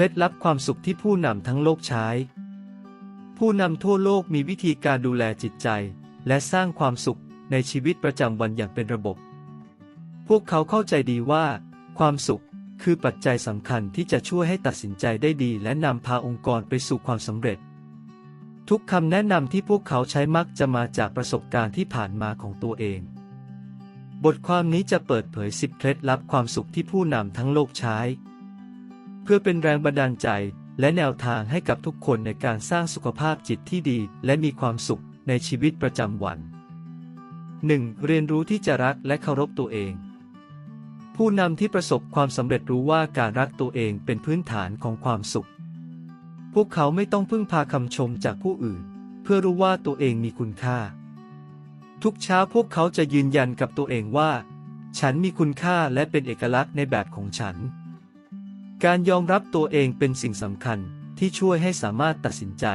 ล็ดลับความสุขที่ผู้นำทั้งโลกใช้ ผู้นำทั่วโลกมีวิธีการดูแลจิตใจ และสร้างความสุขในชีวิตประจำวันอย่างเป็นระบบ พวกเขาเข้าใจดีว่า ความสุขคือปัจจัยสำคัญที่จะช่วยให้ตัดสินใจได้ดี และนำพาองค์กรไปสู่ความสำเร็จ ทุกคำแนะนำที่พวกเขาใช้มักจะมาจากประสบการณ์ที่ผ่านมาของตัวเอง บทความนี้จะเปิดเผย 10 เคล็ดลับความสุขที่ผู้นำทั้งโลกใช้ พื่อเป็นแรงบันดาลใจ และแนวทางให้กับทุกคนในการสร้างสุขภาพจิตที่ดี และมีความสุขในชีวิตประจำวัน 1. เรียนรู้ที่จะรักและเคารพตัวเอง ผู้นำที่ประสบความสำเร็จรู้ว่าการรักตัวเองเป็นพื้นฐานของความสุข พวกเขาไม่ต้องพึ่งพาคำชมจากผู้อื่น เพื่อรู้ว่าตัวเองมีคุณค่า ทุกเช้าพวกเขาจะยืนยันกับตัวเองว่า ฉันมีคุณค่าและเป็นเอกลักษณ์ในแบบของฉัน การยอมรับตัวเองเป็นสิ่งสำคัญที่ช่วยให้สามารถตัดสินใจ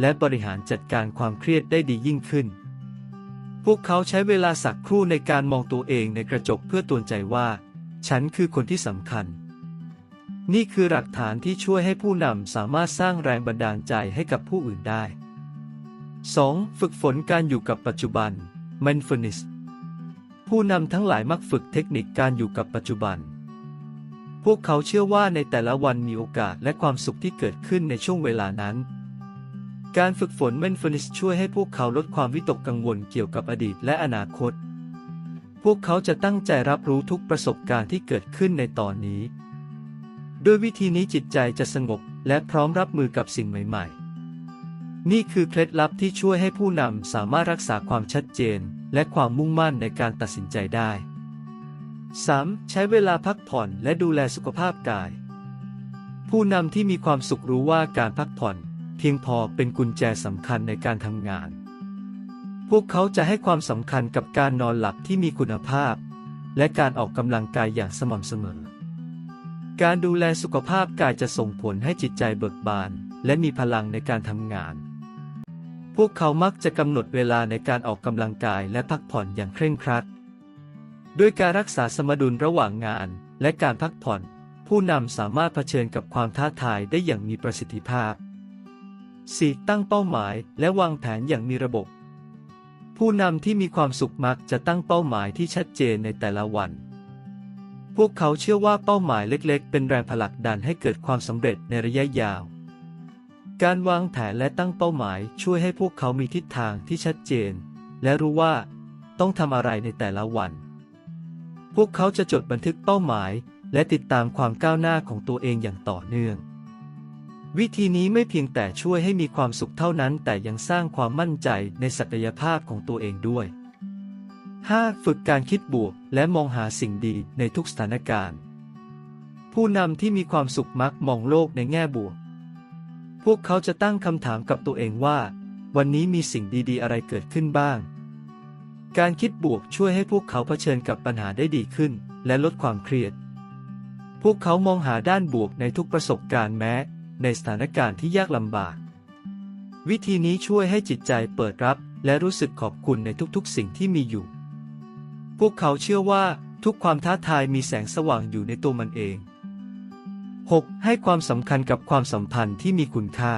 และบริหารจัดการความเครียดได้ดียิ่งขึ้น พวกเขาใช้เวลาสักครู่ในการมองตัวเองในกระจกเพื่อตวนใจว่า ฉันคือคนที่สำคัญ นี่คือหลักฐานที่ช่วยให้ผู้นำสามารถสร้างแรงบันดาลใจให้กับผู้อื่นได้ 2. ฝึกฝนการอยู่กับปัจจุบัน mindfulness ผู้นำทั้งหลายมักฝึกเทคนิคการอยู่กับปัจจุบัน พวกเขาเชื่อว่าในแต่ละวันมีโอกาสและความสุขที่เกิดขึ้นในช่วงเวลานั้น การฝึกฝน mindfulness ช่วยให้พวกเขาลดความวิตกกังวลเกี่ยวกับอดีตและอนาคต พวกเขาจะตั้งใจรับรู้ทุกประสบการณ์ที่เกิดขึ้นในตอนนี้ ด้วยวิธีนี้จิตใจจะสงบและพร้อมรับมือกับสิ่งใหม่ ๆ นี่คือเคล็ดลับที่ช่วยให้ผู้นำสามารถรักษาความชัดเจน และความมุ่งมั่นในการตัดสินใจได้ 3. ใช้เวลาพักผ่อนและดูแลสุขภาพกาย ผู้นำที่มีความสุขรู้ว่าการพักผ่อน เพียงพอเป็นกุญแจสำคัญในการทำงาน พวกเขาจะให้ความสำคัญกับการนอนหลับที่มีคุณภาพ และการออกกำลังกายอย่างสม่ำเสมอ การดูแลสุขภาพกายจะส่งผลให้จิตใจเบิกบาน และมีพลังในการทำงาน พวกเขามักจะกำหนดเวลาในการออกกำลังกายและพักผ่อนอย่างเคร่งครัด ด้วยการรักษาสมดุลระหว่างงานและการพักผ่อน ผู้นำสามารถเผชิญกับความท้าทายได้อย่างมีประสิทธิภาพ 4. ตั้งเป้าหมายและวางแผนอย่างมีระบบ ผู้นำที่มีความสุขมักจะตั้งเป้าหมายที่ชัดเจนในแต่ละวัน พวกเขาเชื่อว่าเป้าหมายเล็กๆ เป็นแรงผลักดันให้เกิดความสำเร็จในระยะยาว การวางแผนและตั้งเป้าหมายช่วยให้พวกเขามีทิศทางที่ชัดเจน และรู้ว่า ต้องทำอะไรในแต่ละวัน วกเขาจะจดบันทึกเป้าหมาย และติดตามความก้าวหน้าของตัวเองอย่างต่อเนื่อง วิธีนี้ไม่เพียงแต่ช่วยให้มีความสุขเท่านั้น แต่ยังสร้างความมั่นใจในศักยภาพของตัวเองด้วย 5. ฝึกการคิดบวก และมองหาสิ่งดีในทุกสถานการณ์ ผู้นำที่มีความสุขมักมองโลกในแง่บวก พวกเขาจะตั้งคำถามกับตัวเองว่า วันนี้มีสิ่งดีๆ อะไรเกิดขึ้นบ้าง การคิดบวกช่วยให้พวกเขาเผชิญกับปัญหาได้ดีขึ้น และลดความเครียด พวกเขามองหาด้านบวกในทุกประสบการณ์แม้ ในสถานการณ์ที่ยากลำบาก วิธีนี้ช่วยให้จิตใจเปิดรับและรู้สึกขอบคุณในทุกๆ สิ่งที่มีอยู่ พวกเขาเชื่อว่าทุกความท้าทายมีแสงสว่างอยู่ในตัวมันเอง 6. ให้ความสำคัญกับความสัมพันธ์ที่มีคุณค่า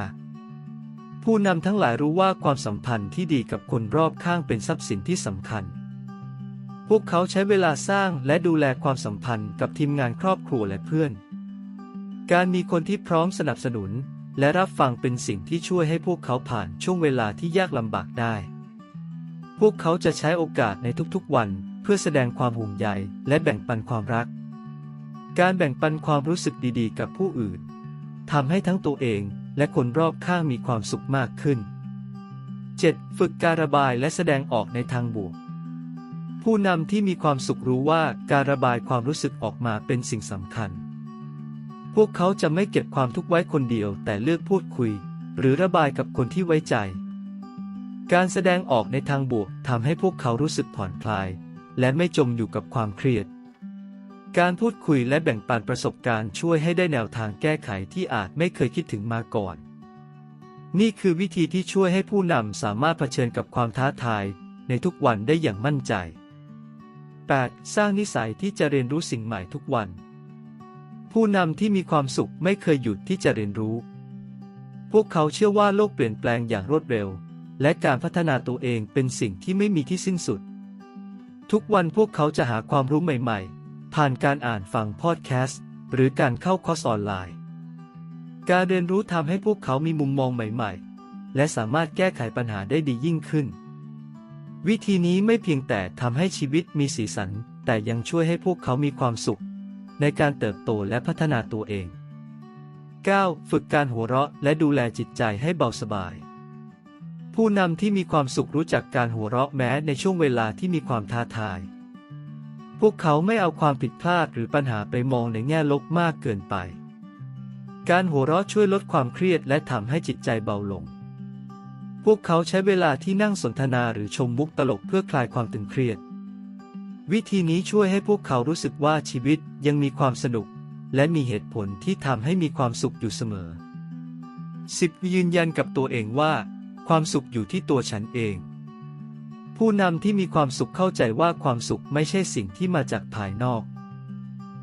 ผู้นำทั้งหลายรู้ว่าความสัมพันธ์ที่ดีกับคนรอบข้างเป็นทรัพย์สินที่สำคัญ พวกเขาใช้เวลาสร้างและดูแลความสัมพันธ์กับทีมงานครอบครัวและเพื่อน การมีคนที่พร้อมสนับสนุน และรับฟังเป็นสิ่งที่ช่วยให้พวกเขาผ่านช่วงเวลาที่ยากลำบากได้ พวกเขาจะใช้โอกาสในทุกๆวัน เพื่อแสดงความห่วงใยและแบ่งปันความรัก การแบ่งปันความรู้สึกดีๆ กับผู้อื่นทำให้ทั้งตัวเองและคนรอบข้างมีความสุขมากขึ้น 7. ฝึกการระบายและแสดงออกในทางบวก ผู้นำที่มีความสุขรู้ว่าการระบายความรู้สึกออกมาเป็นสิ่งสำคัญ พวกเขาจะไม่เก็บความทุกข์ไว้คนเดียวแต่เลือกพูดคุย หรือระบายกับคนที่ไว้ใจ การแสดงออกในทางบวกทำให้พวกเขารู้สึกผ่อนคลาย และไม่จมอยู่กับความเครียด การพูดคุยและแบ่งปันประสบการณ์ช่วยให้ได้แนวทางแก้ไขที่อาจไม่เคยคิดถึงมาก่อน นี่คือวิธีที่ช่วยให้ผู้นำสามารถเผชิญกับความท้าทายในทุกวันได้อย่างมั่นใจ 8. สร้างนิสัยที่จะเรียนรู้สิ่งใหม่ทุกวัน ผู้นำที่มีความสุขไม่เคยหยุดที่จะเรียนรู้ พวกเขาเชื่อว่าโลกเปลี่ยนแปลงอย่างรวดเร็ว และการพัฒนาตัวเองเป็นสิ่งที่ไม่มีที่สิ้นสุด ทุกวันพวกเขาจะหาความรู้ใหม่ๆ ผ่านการอ่านฟังพอดแคสต์ หรือการเข้าคอร์สออนไลน์ การเรียนรู้ทำให้พวกเขามีมุมมองใหม่ๆ และสามารถแก้ไขปัญหาได้ดียิ่งขึ้น วิธีนี้ไม่เพียงแต่ทำให้ชีวิตมีสีสัน แต่ยังช่วยให้พวกเขามีความสุข ในการเติบโตและพัฒนาตัวเอง 9. ฝึกการหัวเราะและดูแลจิตใจให้เบาสบาย ผู้นำที่มีความสุขรู้จักการหัวเราะแม้ในช่วงเวลาที่มีความท้าทาย พวกเขาไม่เอาความผิดพลาดหรือปัญหาไปมองในแง่ลบมากเกินไป การหัวเราะช่วยลดความเครียดและทำให้จิตใจเบาลง พวกเขาใช้เวลาที่นั่งสนทนาหรือชมมุกตลกเพื่อคลายความตึงเครียด วิธีนี้ช่วยให้พวกเขารู้สึกว่าชีวิตยังมีความสนุก และมีเหตุผลที่ทำให้มีความสุขอยู่เสมอ 10. ยืนยันกับตัวเองว่า ความสุขอยู่ที่ตัวฉันเอง ผู้นำที่มีความสุขเข้าใจว่าความสุขไม่ใช่สิ่งที่มาจากภายนอก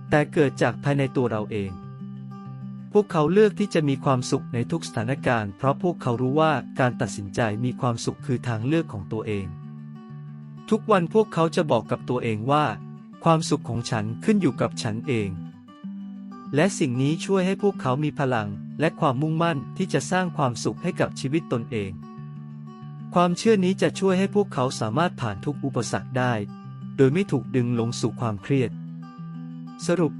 แต่เกิดจากภายในตัวเราเอง พวกเขาเลือกที่จะมีความสุขในทุกสถานการณ์เพราะพวกเขารู้ว่าการตัดสินใจมีความสุขคือทางเลือกของตัวเอง ทุกวันพวกเขาจะบอกกับตัวเองว่า ความสุขของฉันขึ้นอยู่กับฉันเอง และสิ่งนี้ช่วยให้พวกเขามีพลังและความมุ่งมั่นที่จะสร้างความสุขให้กับชีวิตตนเอง ความเชื่อนี้จะช่วยให้พวกเขาสามารถผ่านทุกอุปสรรคได้ โดยไม่ถูกดึงลงสู่ความเครียด สรุป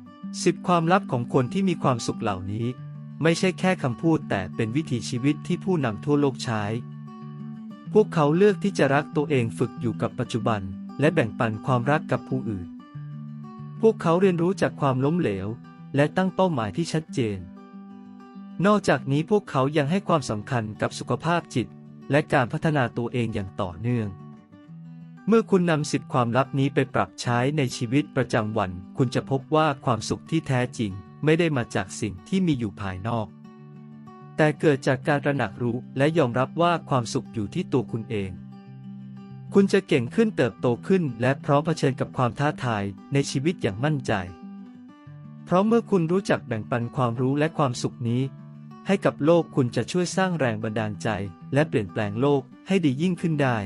10 ความลับของคนที่มีความสุขเหล่านี้ ไม่ใช่แค่คำพูดแต่เป็นวิถีชีวิตที่ผู้นำทั่วโลกใช้ พวกเขาเลือกที่จะรักตัวเองฝึกอยู่กับปัจจุบัน และแบ่งปันความรักกับผู้อื่น พวกเขาเรียนรู้จากความล้มเหลว และตั้งเป้าหมายที่ชัดเจน นอกจากนี้พวกเขายังให้ความสำคัญกับสุขภาพจิต และการพัฒนาตัวเองอย่างต่อเนื่อง เมื่อคุณนำสิบความลับนี้ไปปรับใช้ในชีวิตประจำวัน คุณจะพบว่าความสุขที่แท้จริงไม่ได้มาจากสิ่งที่มีอยู่ภายนอก แต่เกิดจากการระหนักรู้และยอมรับว่าความสุขอยู่ที่ตัวคุณเอง คุณจะเก่งขึ้นเติบโตขึ้น และพร้อมเผชิญกับความท้าทายในชีวิตอย่างมั่นใจ เพราะเมื่อคุณรู้จักแบ่งปันความรู้และความสุขนี้ ให้กับโลกคุณจะช่วยสร้างแรงบันดาลใจ และเปลี่ยนแปลงโลกให้ดียิ่งขึ้นได้